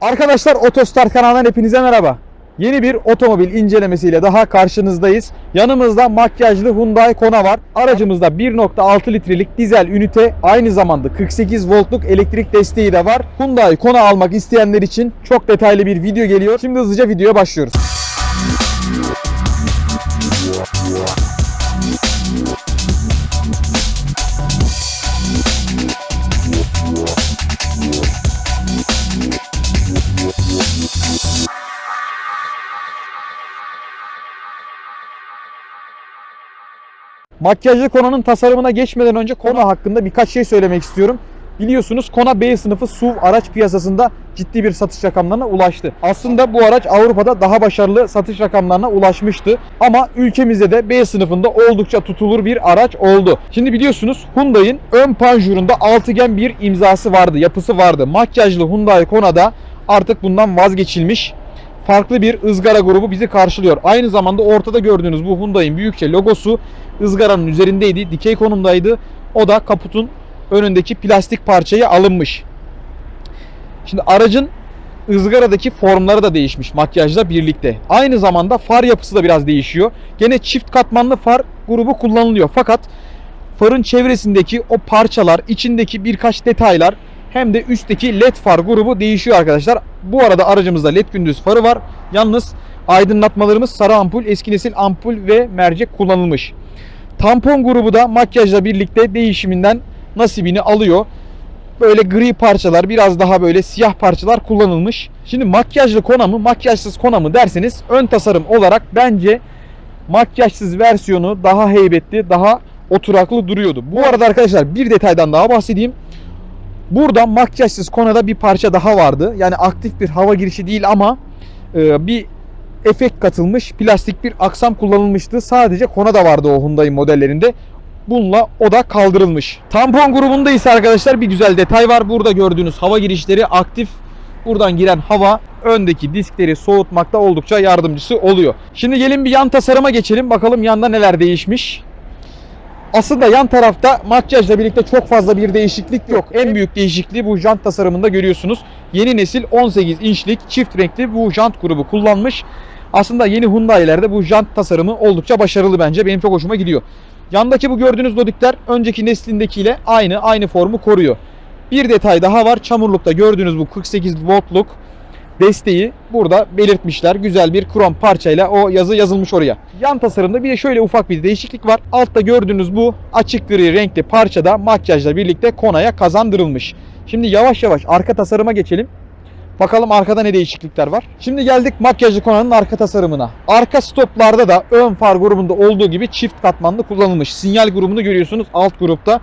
Arkadaşlar Otostart kanalından hepinize merhaba. Yeni bir otomobil incelemesiyle daha karşınızdayız. Yanımızda makyajlı Hyundai Kona var. Aracımızda 1.6 litrelik dizel ünite aynı zamanda 48 voltluk elektrik desteği de var. Hyundai Kona almak isteyenler için çok detaylı bir video geliyor. Şimdi hızlıca videoya başlıyoruz. Makyajlı Kona'nın tasarımına geçmeden önce Kona hakkında birkaç şey söylemek istiyorum. Biliyorsunuz Kona B sınıfı SUV araç piyasasında ciddi bir satış rakamlarına ulaştı. Aslında bu araç Avrupa'da daha başarılı satış rakamlarına ulaşmıştı. Ama ülkemizde de B sınıfında oldukça tutulur bir araç oldu. Şimdi biliyorsunuz Hyundai'nin ön panjurunda altıgen bir imzası vardı, yapısı vardı. Makyajlı Hyundai Kona'da artık bundan vazgeçilmiş farklı bir ızgara grubu bizi karşılıyor. Aynı zamanda ortada gördüğünüz bu Hyundai'nin büyükçe logosu ızgaranın üzerindeydi, dikey konumdaydı. O da kaputun önündeki plastik parçaya alınmış. Şimdi aracın ızgaradaki formları da değişmiş makyajla birlikte. Aynı zamanda far yapısı da biraz değişiyor. Gene çift katmanlı far grubu kullanılıyor. Fakat farın çevresindeki o parçalar, içindeki birkaç detaylar hem de üstteki led far grubu değişiyor arkadaşlar. Bu arada aracımızda led gündüz farı var. Yalnız aydınlatmalarımız sarı ampul, eski nesil ampul ve mercek kullanılmış. Tampon grubu da makyajla birlikte değişiminden nasibini alıyor. Böyle gri parçalar, biraz daha böyle siyah parçalar kullanılmış. Şimdi makyajlı Kona mı, makyajsız Kona mı derseniz ön tasarım olarak bence makyajsız versiyonu daha heybetli, daha oturaklı duruyordu. Bu arada arkadaşlar bir detaydan daha bahsedeyim. Burada makyajsız Kona'da bir parça daha vardı. Yani aktif bir hava girişi değil ama e, bir efekt katılmış plastik bir aksam kullanılmıştı. Sadece Kona'da vardı o Hyundai modellerinde. Bununla o da kaldırılmış. Tampon grubunda ise arkadaşlar bir güzel detay var. Burada gördüğünüz hava girişleri aktif. Buradan giren hava öndeki diskleri soğutmakta oldukça yardımcısı oluyor. Şimdi gelin bir yan tasarıma geçelim. Bakalım yanda neler değişmiş. Aslında yan tarafta makyajla birlikte çok fazla bir değişiklik yok. En büyük değişikliği bu jant tasarımında görüyorsunuz. Yeni nesil 18 inçlik çift renkli bu jant grubu kullanmış. Aslında yeni Hyundai'lerde bu jant tasarımı oldukça başarılı bence. Benim çok hoşuma gidiyor. Yandaki bu gördüğünüz lodikler önceki neslindekiyle aynı aynı formu koruyor. Bir detay daha var. Çamurlukta gördüğünüz bu 48 voltluk desteği burada belirtmişler. Güzel bir krom parçayla o yazı yazılmış oraya. Yan tasarımda bir de şöyle ufak bir değişiklik var. Altta gördüğünüz bu açık gri renkli parçada makyajla birlikte Kona'ya kazandırılmış. Şimdi yavaş yavaş arka tasarıma geçelim. Bakalım arkada ne değişiklikler var. Şimdi geldik makyajlı Kona'nın arka tasarımına. Arka stoplarda da ön far grubunda olduğu gibi çift katmanlı kullanılmış. Sinyal grubunu görüyorsunuz alt grupta.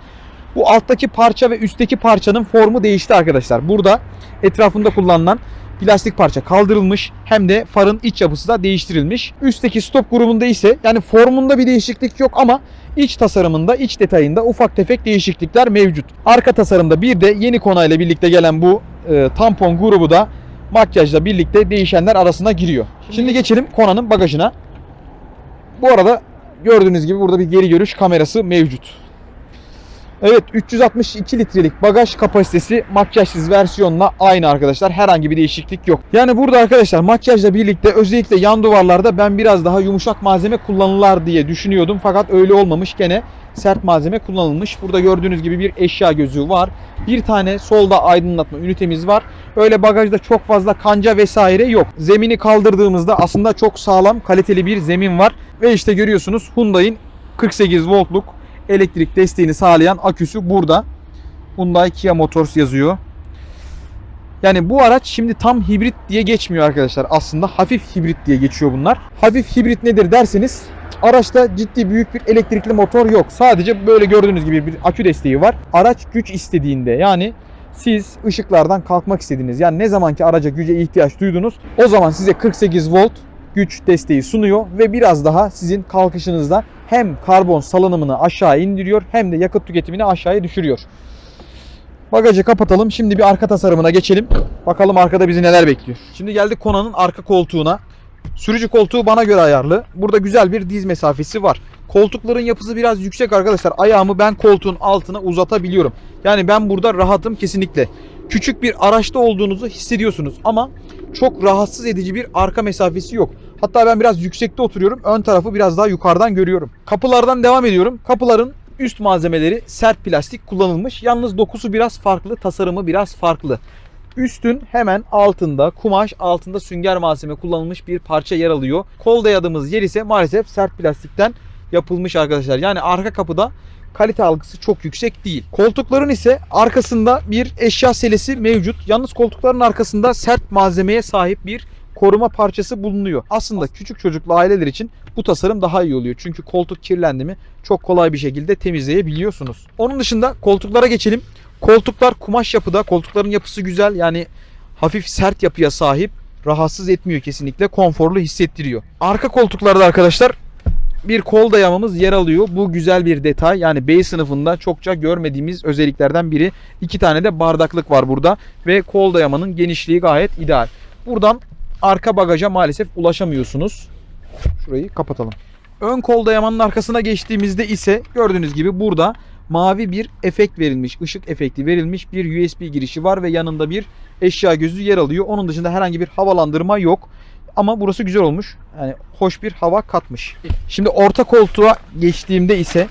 Bu alttaki parça ve üstteki parçanın formu değişti arkadaşlar. Burada etrafında kullanılan plastik parça kaldırılmış hem de farın iç yapısı da değiştirilmiş. Üstteki stop grubunda ise yani formunda bir değişiklik yok ama iç tasarımında, iç detayında ufak tefek değişiklikler mevcut. Arka tasarımda bir de yeni konayla birlikte gelen bu e, tampon grubu da makyajla birlikte değişenler arasına giriyor. Şimdi geçelim Kona'nın bagajına. Bu arada gördüğünüz gibi burada bir geri görüş kamerası mevcut. Evet 362 litrelik bagaj kapasitesi makyajsız versiyonla aynı arkadaşlar. Herhangi bir değişiklik yok. Yani burada arkadaşlar makyajla birlikte özellikle yan duvarlarda ben biraz daha yumuşak malzeme kullanırlar diye düşünüyordum. Fakat öyle olmamış gene sert malzeme kullanılmış. Burada gördüğünüz gibi bir eşya gözü var. Bir tane solda aydınlatma ünitemiz var. Öyle bagajda çok fazla kanca vesaire yok. Zemini kaldırdığımızda aslında çok sağlam kaliteli bir zemin var. Ve işte görüyorsunuz Hyundai'in 48 voltluk elektrik desteğini sağlayan aküsü burada. Hyundai Kia Motors yazıyor. Yani bu araç şimdi tam hibrit diye geçmiyor arkadaşlar. Aslında hafif hibrit diye geçiyor bunlar. Hafif hibrit nedir derseniz araçta ciddi büyük bir elektrikli motor yok. Sadece böyle gördüğünüz gibi bir akü desteği var. Araç güç istediğinde yani siz ışıklardan kalkmak istediniz. Yani ne zamanki araca güce ihtiyaç duydunuz o zaman size 48 volt güç desteği sunuyor ve biraz daha sizin kalkışınızda hem karbon salınımını aşağı indiriyor hem de yakıt tüketimini aşağıya düşürüyor. Bagajı kapatalım. Şimdi bir arka tasarımına geçelim. Bakalım arkada bizi neler bekliyor. Şimdi geldik Kona'nın arka koltuğuna. Sürücü koltuğu bana göre ayarlı. Burada güzel bir diz mesafesi var. Koltukların yapısı biraz yüksek arkadaşlar. Ayağımı ben koltuğun altına uzatabiliyorum. Yani ben burada rahatım kesinlikle. küçük bir araçta olduğunuzu hissediyorsunuz ama çok rahatsız edici bir arka mesafesi yok. Hatta ben biraz yüksekte oturuyorum. Ön tarafı biraz daha yukarıdan görüyorum. Kapılardan devam ediyorum. Kapıların üst malzemeleri sert plastik kullanılmış. Yalnız dokusu biraz farklı, tasarımı biraz farklı. Üstün hemen altında kumaş altında sünger malzeme kullanılmış bir parça yer alıyor. Kol dayadığımız yer ise maalesef sert plastikten yapılmış arkadaşlar. Yani arka kapıda kalite algısı çok yüksek değil. Koltukların ise arkasında bir eşya selesi mevcut. Yalnız koltukların arkasında sert malzemeye sahip bir koruma parçası bulunuyor. Aslında küçük çocuklu aileler için bu tasarım daha iyi oluyor. Çünkü koltuk kirlendi mi çok kolay bir şekilde temizleyebiliyorsunuz. Onun dışında koltuklara geçelim. Koltuklar kumaş yapıda. Koltukların yapısı güzel. Yani hafif sert yapıya sahip. Rahatsız etmiyor kesinlikle. Konforlu hissettiriyor. Arka koltuklarda arkadaşlar bir kol dayamamız yer alıyor. Bu güzel bir detay. Yani B sınıfında çokça görmediğimiz özelliklerden biri. İki tane de bardaklık var burada. Ve kol dayamanın genişliği gayet ideal. Buradan arka bagaja maalesef ulaşamıyorsunuz. Şurayı kapatalım. Ön kol dayamanın arkasına geçtiğimizde ise gördüğünüz gibi burada mavi bir efekt verilmiş, ışık efekti verilmiş bir USB girişi var ve yanında bir eşya gözü yer alıyor. Onun dışında herhangi bir havalandırma yok. Ama burası güzel olmuş. Yani hoş bir hava katmış. Şimdi orta koltuğa geçtiğimde ise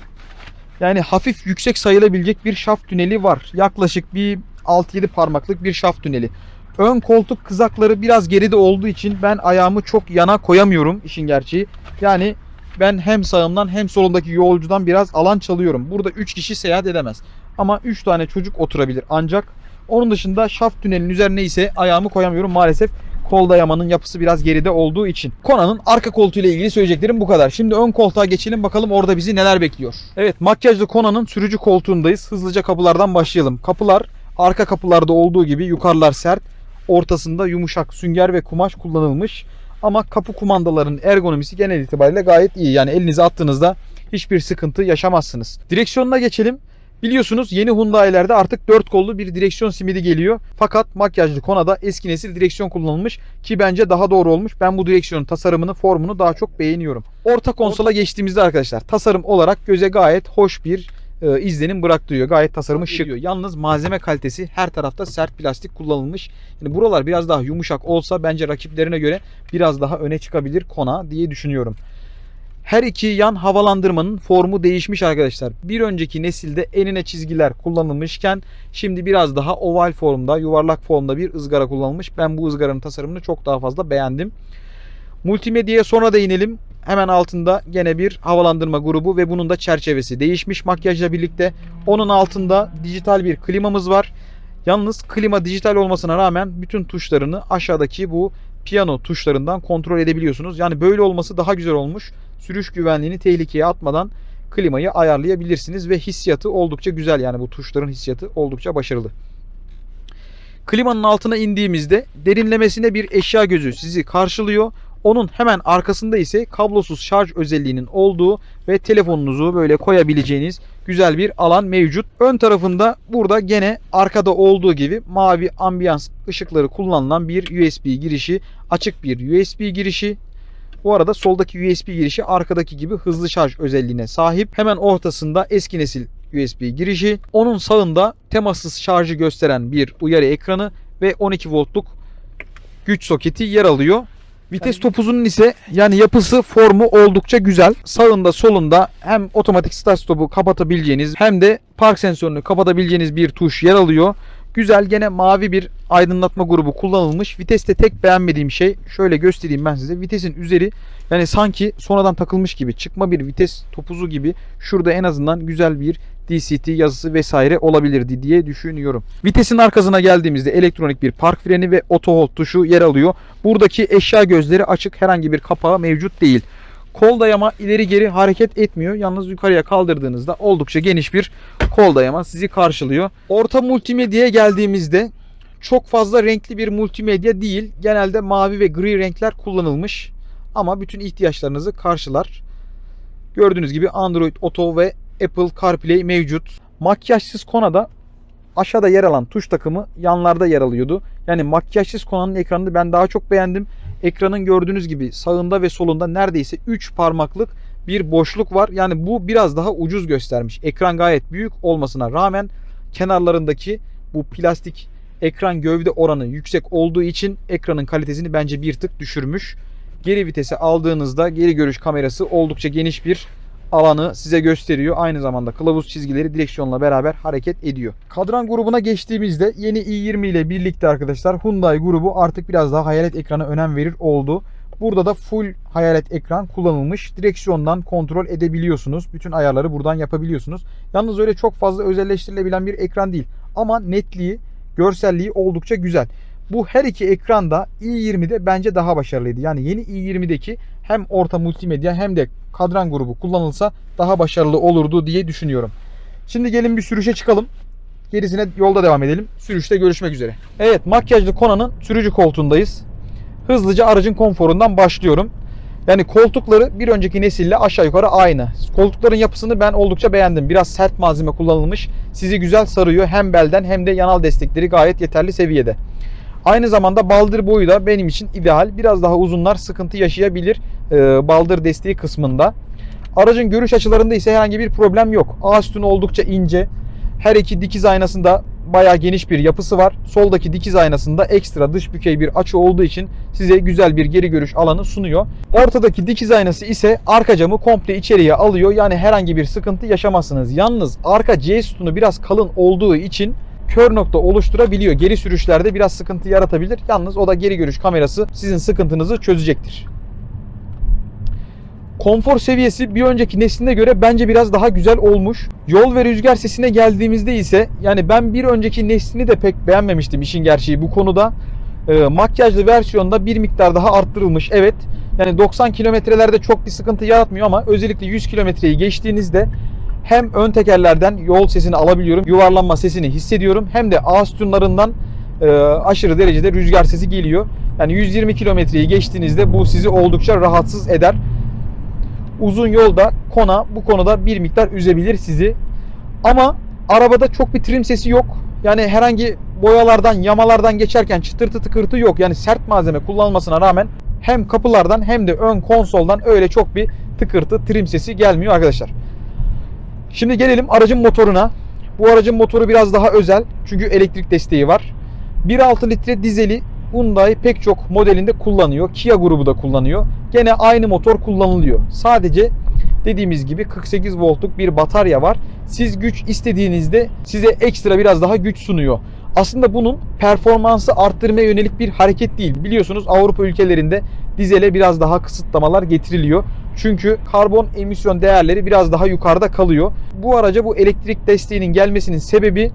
yani hafif yüksek sayılabilecek bir şaft tüneli var. Yaklaşık bir 6-7 parmaklık bir şaft tüneli. Ön koltuk kızakları biraz geride olduğu için ben ayağımı çok yana koyamıyorum işin gerçeği. Yani ben hem sağımdan hem solundaki yolcudan biraz alan çalıyorum. Burada 3 kişi seyahat edemez. Ama 3 tane çocuk oturabilir ancak. Onun dışında şaft tünelinin üzerine ise ayağımı koyamıyorum maalesef. Kol dayamanın yapısı biraz geride olduğu için. Kona'nın arka koltuğu ile ilgili söyleyeceklerim bu kadar. Şimdi ön koltuğa geçelim bakalım orada bizi neler bekliyor. Evet makyajlı Kona'nın sürücü koltuğundayız. Hızlıca kapılardan başlayalım. Kapılar arka kapılarda olduğu gibi yukarılar sert. Ortasında yumuşak sünger ve kumaş kullanılmış. Ama kapı kumandalarının ergonomisi genel itibariyle gayet iyi. Yani elinize attığınızda hiçbir sıkıntı yaşamazsınız. Direksiyonuna geçelim. Biliyorsunuz yeni Hyundai'lerde artık 4 kollu bir direksiyon simidi geliyor. Fakat makyajlı Kona'da eski nesil direksiyon kullanılmış ki bence daha doğru olmuş. Ben bu direksiyonun tasarımını, formunu daha çok beğeniyorum. Orta konsola geçtiğimizde arkadaşlar tasarım olarak göze gayet hoş bir e, izlenim bıraktırıyor. Gayet tasarımı şık. Yalnız malzeme kalitesi her tarafta sert plastik kullanılmış. Yani buralar biraz daha yumuşak olsa bence rakiplerine göre biraz daha öne çıkabilir Kona diye düşünüyorum. Her iki yan havalandırmanın formu değişmiş arkadaşlar. Bir önceki nesilde enine çizgiler kullanılmışken şimdi biraz daha oval formda, yuvarlak formda bir ızgara kullanılmış. Ben bu ızgaranın tasarımını çok daha fazla beğendim. Multimedyaya sonra değinelim. Hemen altında gene bir havalandırma grubu ve bunun da çerçevesi değişmiş makyajla birlikte. Onun altında dijital bir klimamız var. Yalnız klima dijital olmasına rağmen bütün tuşlarını aşağıdaki bu piyano tuşlarından kontrol edebiliyorsunuz. Yani böyle olması daha güzel olmuş. Sürüş güvenliğini tehlikeye atmadan klimayı ayarlayabilirsiniz ve hissiyatı oldukça güzel. Yani bu tuşların hissiyatı oldukça başarılı. Klimanın altına indiğimizde derinlemesine bir eşya gözü sizi karşılıyor. Onun hemen arkasında ise kablosuz şarj özelliğinin olduğu ve telefonunuzu böyle koyabileceğiniz güzel bir alan mevcut. Ön tarafında burada gene arkada olduğu gibi mavi ambiyans ışıkları kullanılan bir USB girişi, açık bir USB girişi. Bu arada soldaki USB girişi arkadaki gibi hızlı şarj özelliğine sahip. Hemen ortasında eski nesil USB girişi. Onun sağında temassız şarjı gösteren bir uyarı ekranı ve 12 voltluk güç soketi yer alıyor. Vites topuzunun ise yani yapısı formu oldukça güzel. Sağında solunda hem otomatik start stopu kapatabileceğiniz hem de park sensörünü kapatabileceğiniz bir tuş yer alıyor. Güzel gene mavi bir aydınlatma grubu kullanılmış. Viteste tek beğenmediğim şey şöyle göstereyim ben size. Vitesin üzeri yani sanki sonradan takılmış gibi çıkma bir vites topuzu gibi şurada en azından güzel bir DCT yazısı vesaire olabilirdi diye düşünüyorum. Vitesin arkasına geldiğimizde elektronik bir park freni ve auto hold tuşu yer alıyor. Buradaki eşya gözleri açık herhangi bir kapağı mevcut değil. Kol dayama ileri geri hareket etmiyor. Yalnız yukarıya kaldırdığınızda oldukça geniş bir kol dayama sizi karşılıyor. Orta multimedyaya geldiğimizde çok fazla renkli bir multimedya değil. Genelde mavi ve gri renkler kullanılmış. Ama bütün ihtiyaçlarınızı karşılar. Gördüğünüz gibi Android Auto ve Apple CarPlay mevcut. Makyajsız Kona'da aşağıda yer alan tuş takımı yanlarda yer alıyordu. Yani makyajsız Kona'nın ekranını ben daha çok beğendim. Ekranın gördüğünüz gibi sağında ve solunda neredeyse 3 parmaklık bir boşluk var. Yani bu biraz daha ucuz göstermiş. Ekran gayet büyük olmasına rağmen kenarlarındaki bu plastik ekran gövde oranı yüksek olduğu için ekranın kalitesini bence bir tık düşürmüş. Geri vitese aldığınızda geri görüş kamerası oldukça geniş bir alanı size gösteriyor. Aynı zamanda kılavuz çizgileri direksiyonla beraber hareket ediyor. Kadran grubuna geçtiğimizde yeni i20 ile birlikte arkadaşlar Hyundai grubu artık biraz daha hayalet ekrana önem verir oldu. Burada da full hayalet ekran kullanılmış. Direksiyondan kontrol edebiliyorsunuz. Bütün ayarları buradan yapabiliyorsunuz. Yalnız öyle çok fazla özelleştirilebilen bir ekran değil. Ama netliği, görselliği oldukça güzel. Bu her iki ekran da i20'de bence daha başarılıydı. Yani yeni i20'deki hem orta multimedya hem de kadran grubu kullanılsa daha başarılı olurdu diye düşünüyorum. Şimdi gelin bir sürüşe çıkalım. Gerisine yolda devam edelim. Sürüşte görüşmek üzere. Evet makyajlı Kona'nın sürücü koltuğundayız. Hızlıca aracın konforundan başlıyorum. Yani koltukları bir önceki nesille aşağı yukarı aynı. Koltukların yapısını ben oldukça beğendim. Biraz sert malzeme kullanılmış. Sizi güzel sarıyor. Hem belden hem de yanal destekleri gayet yeterli seviyede. Aynı zamanda baldır boyu da benim için ideal. Biraz daha uzunlar sıkıntı yaşayabilir e, baldır desteği kısmında. Aracın görüş açılarında ise herhangi bir problem yok. A sütunu oldukça ince. Her iki dikiz aynasında bayağı geniş bir yapısı var. Soldaki dikiz aynasında ekstra dış bükey bir açı olduğu için size güzel bir geri görüş alanı sunuyor. Ortadaki dikiz aynası ise arka camı komple içeriye alıyor. Yani herhangi bir sıkıntı yaşamazsınız. Yalnız arka C sütunu biraz kalın olduğu için kör nokta oluşturabiliyor. Geri sürüşlerde biraz sıkıntı yaratabilir. Yalnız o da geri görüş kamerası sizin sıkıntınızı çözecektir. Konfor seviyesi bir önceki nesline göre bence biraz daha güzel olmuş. Yol ve rüzgar sesine geldiğimizde ise yani ben bir önceki neslini de pek beğenmemiştim işin gerçeği bu konuda. E, makyajlı versiyonda bir miktar daha arttırılmış. Evet yani 90 kilometrelerde çok bir sıkıntı yaratmıyor ama özellikle 100 kilometreyi geçtiğinizde hem ön tekerlerden yol sesini alabiliyorum, yuvarlanma sesini hissediyorum hem de ağ sütunlarından e, aşırı derecede rüzgar sesi geliyor. Yani 120 kilometreyi geçtiğinizde bu sizi oldukça rahatsız eder uzun yolda Kona bu konuda bir miktar üzebilir sizi. Ama arabada çok bir trim sesi yok. Yani herhangi boyalardan, yamalardan geçerken çıtırtı tıkırtı yok. Yani sert malzeme kullanılmasına rağmen hem kapılardan hem de ön konsoldan öyle çok bir tıkırtı trim sesi gelmiyor arkadaşlar. Şimdi gelelim aracın motoruna. Bu aracın motoru biraz daha özel. Çünkü elektrik desteği var. 1.6 litre dizeli Hyundai pek çok modelinde kullanıyor. Kia grubu da kullanıyor. Gene aynı motor kullanılıyor. Sadece dediğimiz gibi 48 voltluk bir batarya var. Siz güç istediğinizde size ekstra biraz daha güç sunuyor. Aslında bunun performansı arttırmaya yönelik bir hareket değil. Biliyorsunuz Avrupa ülkelerinde dizele biraz daha kısıtlamalar getiriliyor. Çünkü karbon emisyon değerleri biraz daha yukarıda kalıyor. Bu araca bu elektrik desteğinin gelmesinin sebebi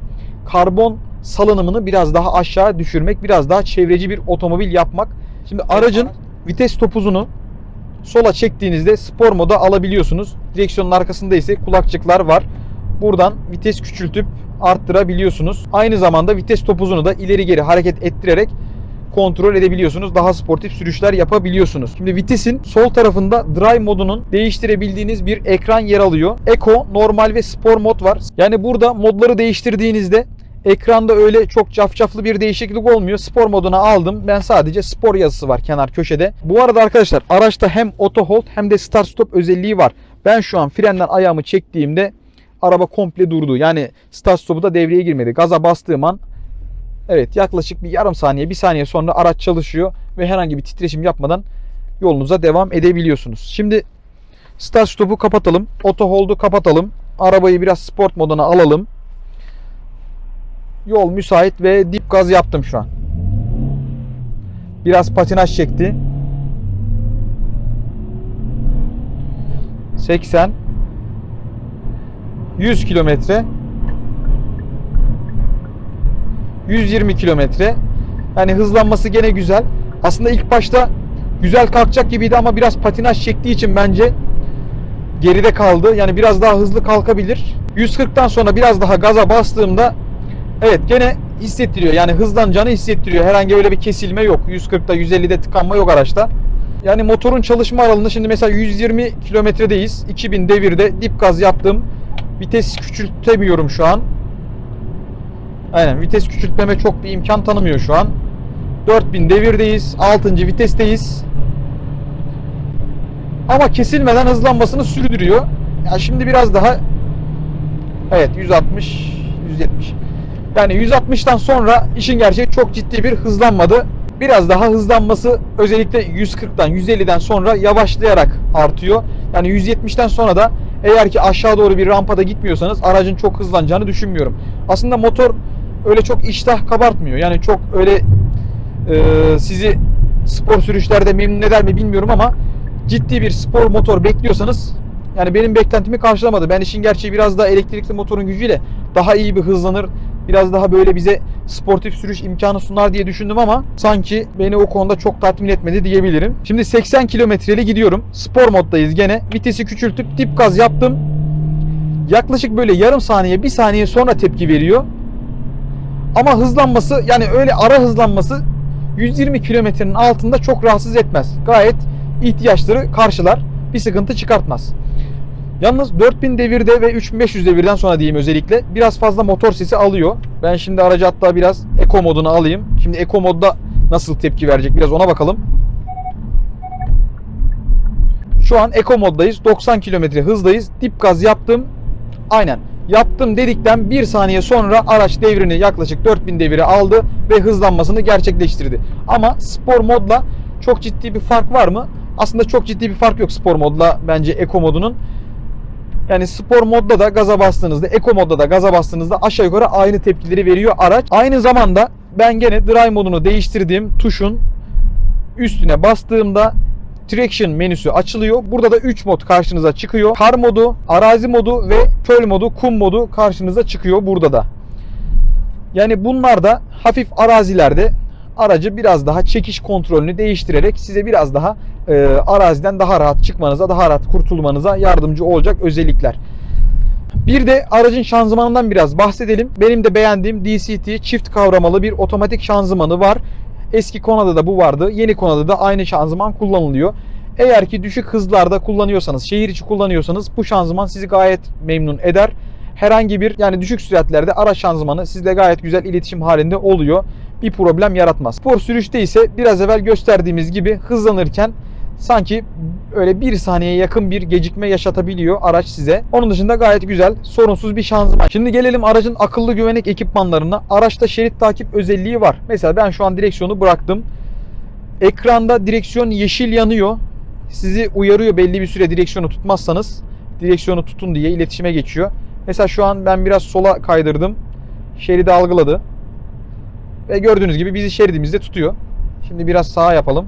karbon salınımını biraz daha aşağı düşürmek, biraz daha çevreci bir otomobil yapmak. Şimdi aracın vites topuzunu sola çektiğinizde spor moda alabiliyorsunuz. Direksiyonun arkasında ise kulakçıklar var. Buradan vites küçültüp arttırabiliyorsunuz. Aynı zamanda vites topuzunu da ileri geri hareket ettirerek kontrol edebiliyorsunuz. Daha sportif sürüşler yapabiliyorsunuz. Şimdi vitesin sol tarafında drive modunun değiştirebildiğiniz bir ekran yer alıyor. Eco, normal ve spor mod var. Yani burada modları değiştirdiğinizde Ekranda öyle çok cafcaflı bir değişiklik olmuyor. Spor moduna aldım. Ben sadece spor yazısı var kenar köşede. Bu arada arkadaşlar araçta hem auto hold hem de start stop özelliği var. Ben şu an frenden ayağımı çektiğimde araba komple durdu. Yani start stopu da devreye girmedi. Gaza bastığım an evet yaklaşık bir yarım saniye bir saniye sonra araç çalışıyor ve herhangi bir titreşim yapmadan yolunuza devam edebiliyorsunuz. Şimdi start stopu kapatalım. Auto hold'u kapatalım. Arabayı biraz sport moduna alalım. Yol müsait ve dip gaz yaptım şu an. Biraz patinaj çekti. 80 100 kilometre 120 kilometre yani hızlanması gene güzel. Aslında ilk başta güzel kalkacak gibiydi ama biraz patinaj çektiği için bence geride kaldı. Yani biraz daha hızlı kalkabilir. 140'tan sonra biraz daha gaza bastığımda Evet gene hissettiriyor. Yani hızlanacağını hissettiriyor. Herhangi öyle bir kesilme yok. 140'da 150'de tıkanma yok araçta. Yani motorun çalışma aralığında şimdi mesela 120 kilometredeyiz. 2000 devirde dip gaz yaptım. Vites küçültemiyorum şu an. Aynen vites küçültmeme çok bir imkan tanımıyor şu an. 4000 devirdeyiz. 6. vitesteyiz. Ama kesilmeden hızlanmasını sürdürüyor. Ya şimdi biraz daha Evet 160 170 Yani 160'tan sonra işin gerçeği çok ciddi bir hızlanmadı. Biraz daha hızlanması özellikle 140'dan 150'den sonra yavaşlayarak artıyor. Yani 170'ten sonra da eğer ki aşağı doğru bir rampada gitmiyorsanız aracın çok hızlanacağını düşünmüyorum. Aslında motor öyle çok iştah kabartmıyor. Yani çok öyle e, sizi spor sürüşlerde memnun eder mi bilmiyorum ama ciddi bir spor motor bekliyorsanız yani benim beklentimi karşılamadı. Ben işin gerçeği biraz daha elektrikli motorun gücüyle daha iyi bir hızlanır. Biraz daha böyle bize sportif sürüş imkanı sunar diye düşündüm ama sanki beni o konuda çok tatmin etmedi diyebilirim. Şimdi 80 kilometreli gidiyorum. Spor moddayız gene. Vitesi küçültüp dip gaz yaptım. Yaklaşık böyle yarım saniye, bir saniye sonra tepki veriyor. Ama hızlanması yani öyle ara hızlanması 120 kilometrenin altında çok rahatsız etmez. Gayet ihtiyaçları karşılar. Bir sıkıntı çıkartmaz. Yalnız 4000 devirde ve 3500 devirden sonra diyeyim özellikle biraz fazla motor sesi alıyor. Ben şimdi aracı hatta biraz Eco moduna alayım. Şimdi Eco modda nasıl tepki verecek biraz ona bakalım. Şu an Eco moddayız. 90 km hızdayız. Dip gaz yaptım. Aynen. Yaptım dedikten bir saniye sonra araç devrini yaklaşık 4000 devire aldı ve hızlanmasını gerçekleştirdi. Ama spor modla çok ciddi bir fark var mı? Aslında çok ciddi bir fark yok spor modla bence Eco modunun. Yani spor modda da gaza bastığınızda, Eco modda da gaza bastığınızda aşağı yukarı aynı tepkileri veriyor araç. Aynı zamanda ben gene drive modunu değiştirdiğim tuşun üstüne bastığımda Traction menüsü açılıyor. Burada da 3 mod karşınıza çıkıyor. Kar modu, arazi modu ve çöl modu, kum modu karşınıza çıkıyor burada da. Yani bunlar da hafif arazilerde aracı biraz daha çekiş kontrolünü değiştirerek size biraz daha e, araziden daha rahat çıkmanıza, daha rahat kurtulmanıza yardımcı olacak özellikler. Bir de aracın şanzımanından biraz bahsedelim. Benim de beğendiğim DCT çift kavramalı bir otomatik şanzımanı var. Eski Kona'da da bu vardı. Yeni Kona'da da aynı şanzıman kullanılıyor. Eğer ki düşük hızlarda kullanıyorsanız, şehir içi kullanıyorsanız bu şanzıman sizi gayet memnun eder. Herhangi bir yani düşük süratlerde araç şanzımanı sizle gayet güzel iletişim halinde oluyor. Bir problem yaratmaz. Spor sürüşte ise biraz evvel gösterdiğimiz gibi hızlanırken sanki öyle bir saniyeye yakın bir gecikme yaşatabiliyor araç size. Onun dışında gayet güzel, sorunsuz bir şanzıman. Şimdi gelelim aracın akıllı güvenlik ekipmanlarına. Araçta şerit takip özelliği var. Mesela ben şu an direksiyonu bıraktım. Ekranda direksiyon yeşil yanıyor. Sizi uyarıyor belli bir süre direksiyonu tutmazsanız. Direksiyonu tutun diye iletişime geçiyor. Mesela şu an ben biraz sola kaydırdım. Şeridi algıladı. Ve gördüğünüz gibi bizi şeridimizde tutuyor. Şimdi biraz sağa yapalım.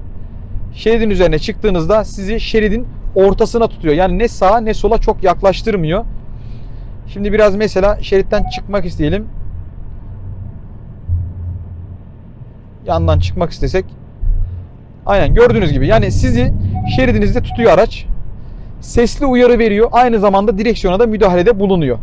Şeridin üzerine çıktığınızda sizi şeridin ortasına tutuyor. Yani ne sağa ne sola çok yaklaştırmıyor. Şimdi biraz mesela şeritten çıkmak isteyelim. Yandan çıkmak istesek. Aynen gördüğünüz gibi. Yani sizi şeridinizde tutuyor araç. Sesli uyarı veriyor. Aynı zamanda direksiyona da müdahalede bulunuyor.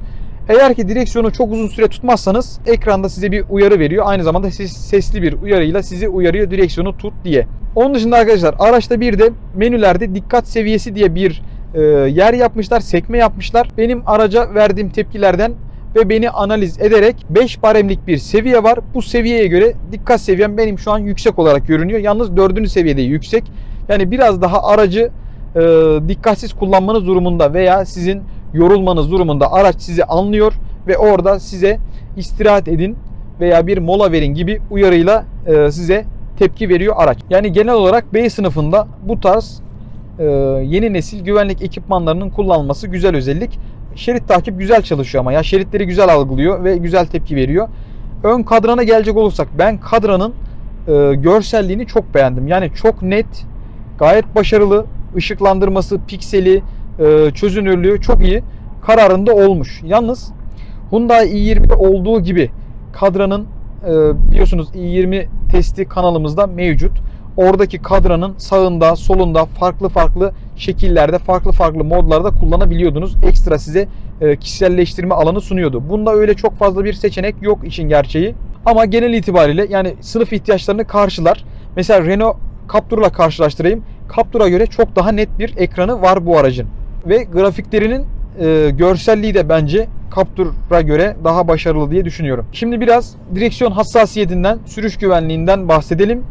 Eğer ki direksiyonu çok uzun süre tutmazsanız ekranda size bir uyarı veriyor. Aynı zamanda sesli bir uyarıyla sizi uyarıyor direksiyonu tut diye. Onun dışında arkadaşlar araçta bir de menülerde dikkat seviyesi diye bir e, yer yapmışlar, sekme yapmışlar. Benim araca verdiğim tepkilerden ve beni analiz ederek 5 baremlik bir seviye var. Bu seviyeye göre dikkat seviyem benim şu an yüksek olarak görünüyor. Yalnız 4. seviyede yüksek. Yani biraz daha aracı e, dikkatsiz kullanmanız durumunda veya sizin yorulmanız durumunda araç sizi anlıyor ve orada size istirahat edin veya bir mola verin gibi uyarıyla e, size tepki veriyor araç. Yani genel olarak B sınıfında bu tarz e, yeni nesil güvenlik ekipmanlarının kullanılması güzel özellik. Şerit takip güzel çalışıyor ama ya şeritleri güzel algılıyor ve güzel tepki veriyor. Ön kadrana gelecek olursak ben kadranın e, görselliğini çok beğendim. Yani çok net, gayet başarılı. Işıklandırması, pikseli, e, çözünürlüğü çok iyi. Kararında olmuş. Yalnız Hyundai i20'de olduğu gibi kadranın e, biliyorsunuz i20 testi kanalımızda mevcut. Oradaki kadranın sağında, solunda farklı farklı şekillerde, farklı farklı modlarda kullanabiliyordunuz. Ekstra size e, kişiselleştirme alanı sunuyordu. Bunda öyle çok fazla bir seçenek yok işin gerçeği. Ama genel itibariyle yani sınıf ihtiyaçlarını karşılar. Mesela Renault Captur'la karşılaştırayım. Captur'a göre çok daha net bir ekranı var bu aracın. Ve grafiklerinin e, görselliği de bence Captur'a göre daha başarılı diye düşünüyorum. Şimdi biraz direksiyon hassasiyetinden, sürüş güvenliğinden bahsedelim.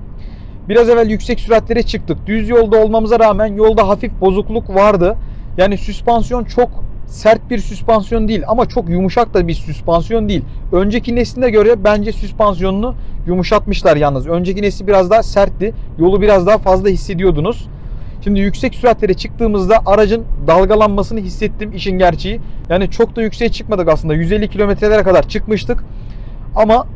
Biraz evvel yüksek süratlere çıktık. Düz yolda olmamıza rağmen yolda hafif bozukluk vardı. Yani süspansiyon çok sert bir süspansiyon değil ama çok yumuşak da bir süspansiyon değil. Önceki nesline göre bence süspansiyonunu yumuşatmışlar yalnız. Önceki nesli biraz daha sertti. Yolu biraz daha fazla hissediyordunuz. Şimdi yüksek süratlere çıktığımızda aracın dalgalanmasını hissettim işin gerçeği. Yani çok da yükseğe çıkmadık aslında. 150 kilometrelere kadar çıkmıştık. Ama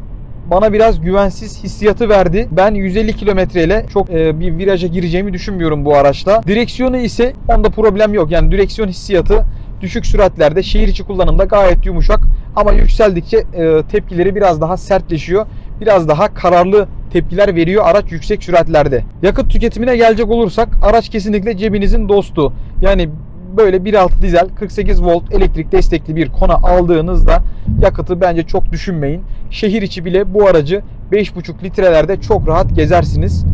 bana biraz güvensiz hissiyatı verdi. Ben 150 kilometreyle çok e, bir viraja gireceğimi düşünmüyorum bu araçla. Direksiyonu ise onda problem yok. Yani direksiyon hissiyatı düşük süratlerde şehir içi kullanımda gayet yumuşak ama yükseldikçe e, tepkileri biraz daha sertleşiyor. Biraz daha kararlı tepkiler veriyor araç yüksek süratlerde. Yakıt tüketimine gelecek olursak araç kesinlikle cebinizin dostu. Yani böyle 1.6 dizel 48 volt elektrik destekli bir kona aldığınızda yakıtı bence çok düşünmeyin. Şehir içi bile bu aracı 5.5 litrelerde çok rahat gezersiniz.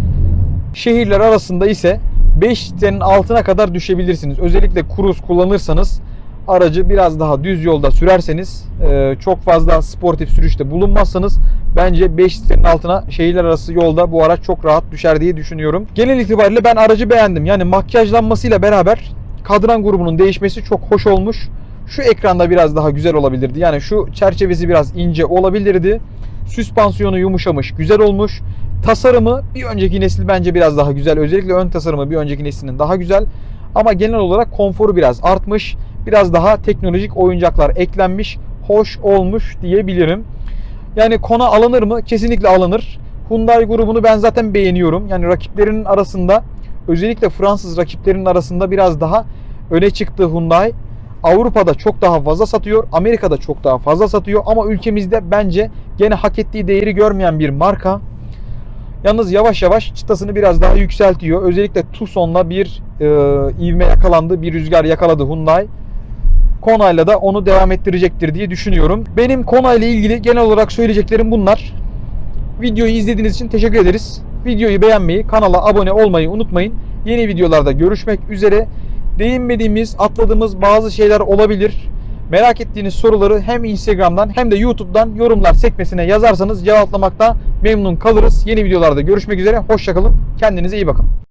Şehirler arasında ise 5 litrenin altına kadar düşebilirsiniz. Özellikle kruz kullanırsanız aracı biraz daha düz yolda sürerseniz e, çok fazla sportif sürüşte bulunmazsanız bence 5 litrenin altına şehirler arası yolda bu araç çok rahat düşer diye düşünüyorum. Genel itibariyle ben aracı beğendim. Yani makyajlanmasıyla beraber kadran grubunun değişmesi çok hoş olmuş. Şu ekranda biraz daha güzel olabilirdi. Yani şu çerçevesi biraz ince olabilirdi. Süspansiyonu yumuşamış, güzel olmuş. Tasarımı bir önceki nesil bence biraz daha güzel. Özellikle ön tasarımı bir önceki neslinin daha güzel. Ama genel olarak konforu biraz artmış. Biraz daha teknolojik oyuncaklar eklenmiş. Hoş olmuş diyebilirim. Yani Kona alınır mı? Kesinlikle alınır. Hyundai grubunu ben zaten beğeniyorum. Yani rakiplerinin arasında özellikle Fransız rakiplerinin arasında biraz daha öne çıktı Hyundai. Avrupa'da çok daha fazla satıyor. Amerika'da çok daha fazla satıyor. Ama ülkemizde bence gene hak ettiği değeri görmeyen bir marka. Yalnız yavaş yavaş çıtasını biraz daha yükseltiyor. Özellikle Tucson'la bir e, ivme yakalandı. Bir rüzgar yakaladı Hyundai. Kona'yla da onu devam ettirecektir diye düşünüyorum. Benim Kona ile ilgili genel olarak söyleyeceklerim bunlar. Videoyu izlediğiniz için teşekkür ederiz. Videoyu beğenmeyi, kanala abone olmayı unutmayın. Yeni videolarda görüşmek üzere. Değinmediğimiz, atladığımız bazı şeyler olabilir. Merak ettiğiniz soruları hem Instagram'dan hem de YouTube'dan yorumlar sekmesine yazarsanız cevaplamakta memnun kalırız. Yeni videolarda görüşmek üzere. Hoşçakalın. Kendinize iyi bakın.